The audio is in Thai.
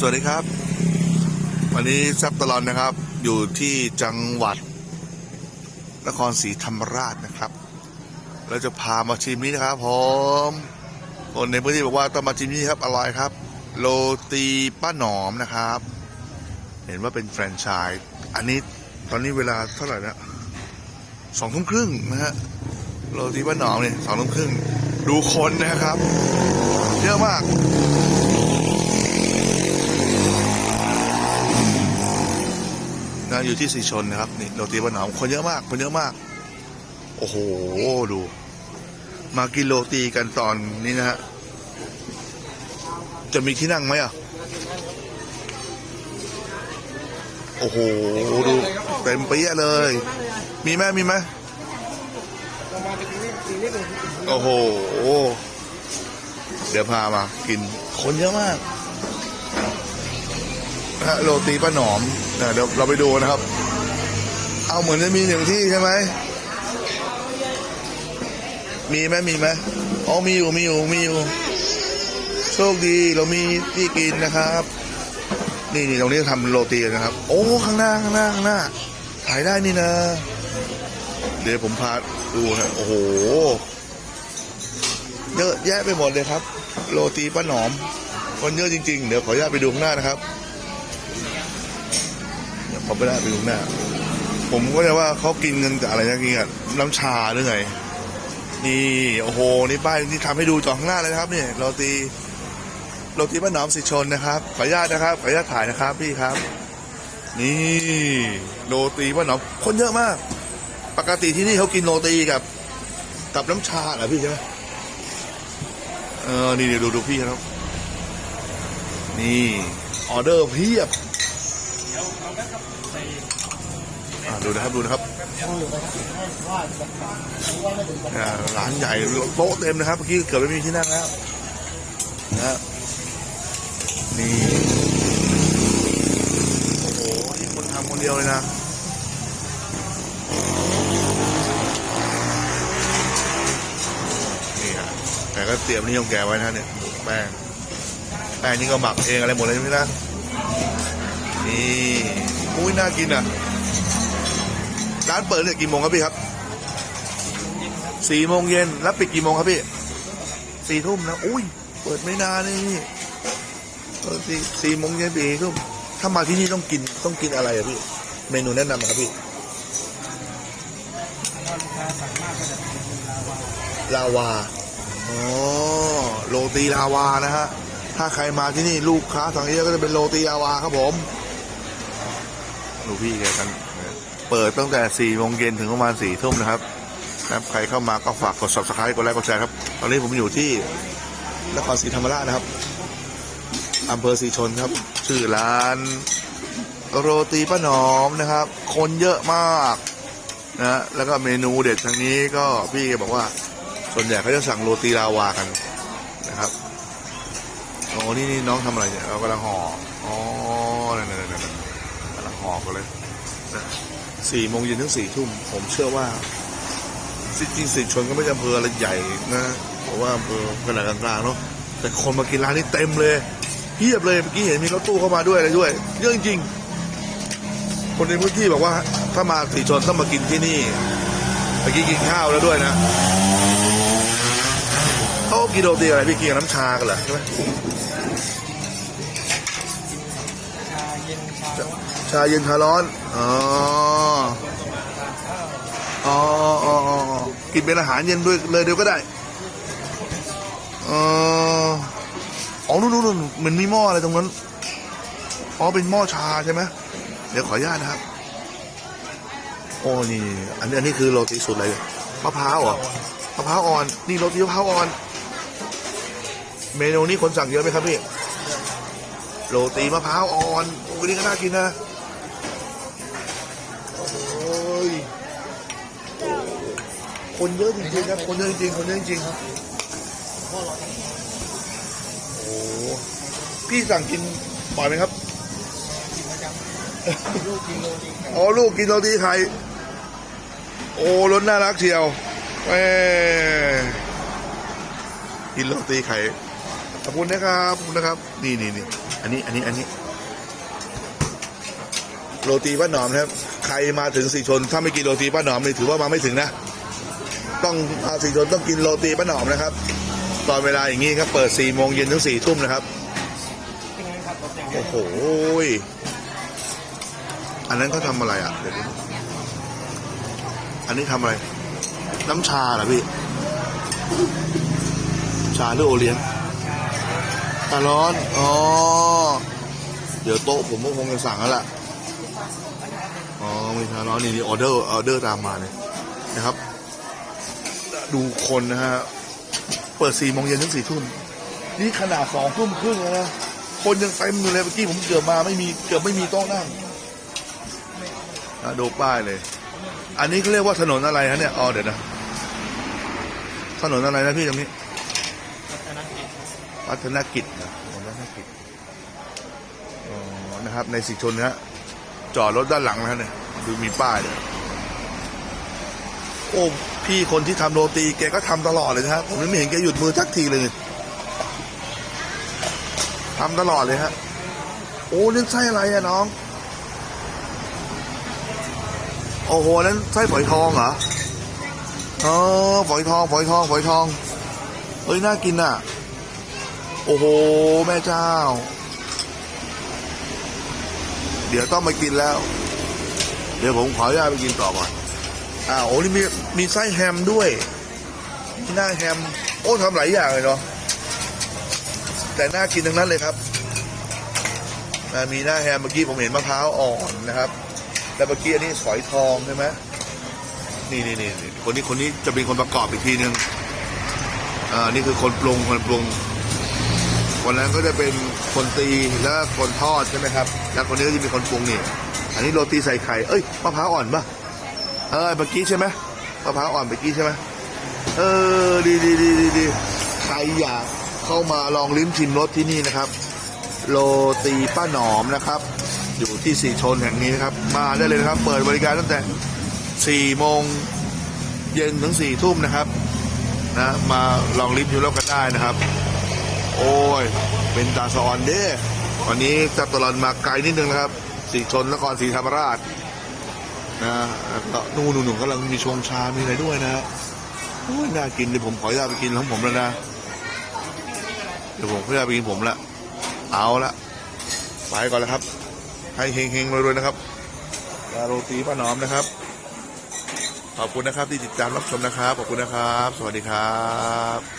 สวัสดีครับ วันนี้แซบตลอนนะครับ อยู่ที่จังหวัด นครศรีธรรมราชนะครับ เราจะพามาชิมนี้นะครับผมคนในพื้นที่บอกว่าต้องมาชิมนี้ครับอร่อยครับ โรตีป้าหนอมนะครับ เห็นว่าเป็นแฟรนไชส์อันนี้ตอนนี้เวลาเท่าไหร่นะสองทุ่มครึ่งนะฮะโรตีป้าหนอมเนี่ยสองทุ่มครึ่งดูคนนะครับ เยอะมาก นะ อยู่ที่สีชนนะครับนี่โรตีบ้านหนอมคนเยอะมากคนเยอะมาก โอ้โหดู มากินโรตีกันตอนนี้นะฮะจะมีที่นั่งไหมอะโอ้โหดูเต็มเปี้ยเลย มีไหมมีไหมโอ้โห เดี๋ยวพามากินคนเยอะมาก นะฮะโรตีป้าหนอมนะเดี๋ยวเราไปดูนะครับ เอาเหมือนจะมีหนึ่งที่ใช่ไหมมีไหมมีไหมอ๋อมีอยู่มีอยู่มีอยู่โชคดีเรามีที่กินนะครับ นี่นี่ตรงนี้ทำโรตีนนะครับ โอ้ข้างหน้าข้างหน้าข้างหน้าถ่ายได้นี่นะ เดี๋ยวผมพาดูนะโอ้โหเยอะแยะไปหมดเลยครับ โรตีป้าหนอมคนเยอะจริงๆ เดี๋ยวขออนุญาตไปดูข้างหน้านะครับ เดี๋ยวผมไม่ได้ไปดูหน้า ผมก็จะว่าเขากินกันกับอะไรนะกินกับน้ำชาหรือไงนี่โอ้โหนี่ป้ายที่ทำให้ดูจอข้างหน้าเลยครับเนี่ยโรตีโรตีป้าหนอมสิชนนะครับขออนุญาตนะครับขออนุญาตถ่ายนะครับพี่ครับ นี่โรตีป้าหนอมคนเยอะมาก ปกติที่นี่เขากินโรตีกับ กับน้ำชาเหรอพี่ใช่ไหมเออนี่เดี๋ยวดูดูพี่ครับ นี่ออเดอร์เพียบ อ่า ดูนะครับดูนะครับร้านใหญ่โต๊ะเต็มนะครับเมื่อกี้เกือบไม่มีที่นั่งแล้วนะนี่โอ้โหนี่คนทำคนเดียวเลยนะนี่ฮะแต่ก็เตรียมนี่ของแกไว้นะเนี่ยแป้งแป้งนี่ก็หมักเองอะไรหมดเลยใช่ไหมนะนี่อุ้ยน่ากินอะ ร้านเปิดเนี่ยกี่โมงครับพี่ครับสี่โมงเย็นแล้วปิดกี่โมงครับพี่สี่ทุ่มนะอุ้ยเปิดไม่นานเลยนี่เปิดสี่สี่โมงเย็นปิดทุ่มถ้ามาที่นี่ต้องกินต้องกินอะไรอะพี่ เมนูแนะนำครับพี่ลาวาอ๋อโรตีลาวานะฮะถ้าใครมาที่นี่ลูกค้าสั่งเยอะก็จะเป็นโรตีลาวาครับผมดูพี่แกกัน เปิดตั้งแต่4โมงเย็นถึงประมาณ4ทุ่มนะครับนะครับ ใครเข้ามาก็ฝากกด subscribe กดไลค์กดแชร์ครับ ตอนนี้ผมอยู่ที่นครศรีธรรมราชนะครับอำเภอศรีชนครับ ชื่อร้าน โรตีป้าหนอมนะครับ คนเยอะมากนะแล้วก็เมนูเด็ดทางนี้ก็พี่บอกว่าส่วนใหญ่เขาจะสั่งโรตีลาวากันนะครับโอ้นี่นี่น้องทำอะไรเนี่ยเรากำลังห่ออ๋อนั่นนั่นนั่นี่กำลังห่อกันเลย สี่โมงเย็นถึงสี่ทุ่ม ผมเชื่อว่าจริงๆสิชนก็ไม่ใช่อำเภออะไรใหญ่นะเพราะว่าอำเภอขนาดกลางๆเนาะแต่คนมากินร้านนี้เต็มเลยเพียบเลยเมื่อกี้เห็นมีรถตู้เข้ามาด้วยอะไรด้วยเยอะจริง คนในพื้นที่บอกว่า ถ้ามาสีชนต้องมากินที่นี่เมื่อกี้กินข้าวแล้วด้วยนะเขากินโรตีอะไรพี่กินน้ำชากันเหรอใช่ไหม ชาเย็นชาร้อน อ๋อ อ๋ออ๋อออกินเป็นอาหารเย็นด้วยเลยเดียวก็ได้เอออ๋อนู่นนู่นเหมือนมีหม้ออะไรตรงนั้น อ๋อ เป็นหม้อชาใช่ไหมเดี๋ยวขออนุญาตนะครับ โอ้นี่ อันนี้อันนี้คือโรตีสูตรอะไรมะพร้าวเหรอมะพร้าวอ่อน นี่โรตีมะพร้าวอ่อน เมนูนี้คนสั่งเยอะไหมครับพี่ โรตีมะพร้าวอ่อนโอ้ยนี่ก็น่ากินนะ โอ้ยโอ้คนเยอะจริงๆครับ คนเยอะจริงๆคนเยอะจริงๆครับ โอ้พี่สั่งกินบ่อยไหมครับอ๋อ ลูกกินโรตีไข่ โอ้รสน่ารักเชียวแหมกินโรตีไข่ ขอบคุณนะครับขอบคุณนะครับ นี่นี่นี่อันนี้อันนี้อันนี้ โรตีป้าหนอมนะครับ ใครมาถึงสีชน ถ้าไม่กินโรตีป้าหนอมนี่ถือว่ามาไม่ถึงนะ ต้องมาสีชนต้องกินโรตีป้าหนอมนะครับ ตอนเวลาอย่างนี้ครับ เปิด4โมงเย็นถึง4ทุ่มนะครับ โอ้โห อันนั้นเขาทำอะไรอะเดี๋ยวอันนี้ทำอะไร น้ำชาเหรอพี่ ชาหรือโอเลี้ยง ตาร้อน อ๋อ เดี๋ยวโต๊ะผมก็คงจะสั่งแล้วล่ะ อ๋อ มีชาร้อนนี่นี่ออเดอร์ ออเดอร์ตามมาเนี่ยนะครับ ดูคนนะฮะ เปิดสี่โมงเย็นถึงสี่ทุ่ม นี่ขนาดสองทุ่มครึ่งแล้วนะ คนยังเต็มอยู่เลยเมื่อกี้ผมเกือบมาไม่มีเกือบไม่มีโต๊ะนั่งอะดูป้ายเลย อันนี้เขาเรียกว่าถนนอะไรฮะเนี่ย อ๋อเดี๋ยวนะ ถนนอะไรนะพี่ตรงนี้ วัฒนกิจนะวัฒนกิจอ๋อนะครับ ในสีชนนะจอดรถด้านหลังนะฮะเนี่ยดูมีป้ายเลยโอ้พี่คนที่ทำโรตีแกก็ทำตลอดเลยนะฮะผมไม่เห็นแกหยุดมือสักทีเลยทำตลอดเลยฮะโอ้นั่นไส้อะไรอะน้อง โอ้โหนั่นไส้ฝอยทองเหรออ๋อฝอยทองฝอยทองฝอยทองเฮ้ยน่ากินอะ โอ้โห แม่เจ้า เดี๋ยวต้องไปกินแล้ว เดี๋ยวผมขออนุญาตไปกินต่อก่อนอ่าโอ้นี่มีมีไส้แฮมด้วยมีหน้าแฮม โอ้ทำหลายอย่างเลยเนาะแต่น่ากินทั้งนั้นเลยครับมีหน้าแฮมเมื่อกี้ผมเห็นมะพร้าวอ่อนนะครับ แล้วเมื่อกี้อันนี้ฝอยทองใช่ไหมนี่นี่นี่คนนี้คนนี้จะเป็นคนประกอบอีกทีหนึ่งอ่านี่คือคนปรุงคนปรุง คนนั้นก็จะเป็นคนตีแล้วคนทอดใช่ไหมครับ แล้วคนนี้ก็จะเป็นคนปรุงนี่ อันนี้โรตีใส่ไข่ เอ้ยมะพร้าวอ่อนปะเออเมื่อกี้ใช่ไหมมะพร้าวอ่อนเมื่อกี้ใช่ไหมเออดีดีดีดีดีใครอยากเข้ามาลองลิ้มชิมรสที่นี่นะครับ โรตีป้าหนอมนะครับ อยู่ที่สีชนแห่งนี้นะครับ มาได้เลยนะครับ เปิดบริการตั้งแต่4โมงเย็นถึง4ทุ่มนะครับนะมาลองลิ้มชิมรสกันได้นะครับ โอ้ย เป็นตาสอนเด้วันนี้จับตลอดมาไกลนิดนึงนะครับสีชนนครศรีธรรมราชนะก็นู่นนู่นกำลังมีชงชา มีอะไรด้วยนะโอ้ยน่ากินเดี๋ยวผมขออนุญาตไปกินของผมแล้วนะ เดี๋ยวผมขออนุญาตไปกินผมละ เอาละ ไปก่อนแล้วครับ ให้เฮงๆรวยๆนะครับลาโรตีป้าหนอมนะครับ ขอบคุณนะครับที่ติดตามรับชมนะครับ ขอบคุณนะครับ สวัสดีครับ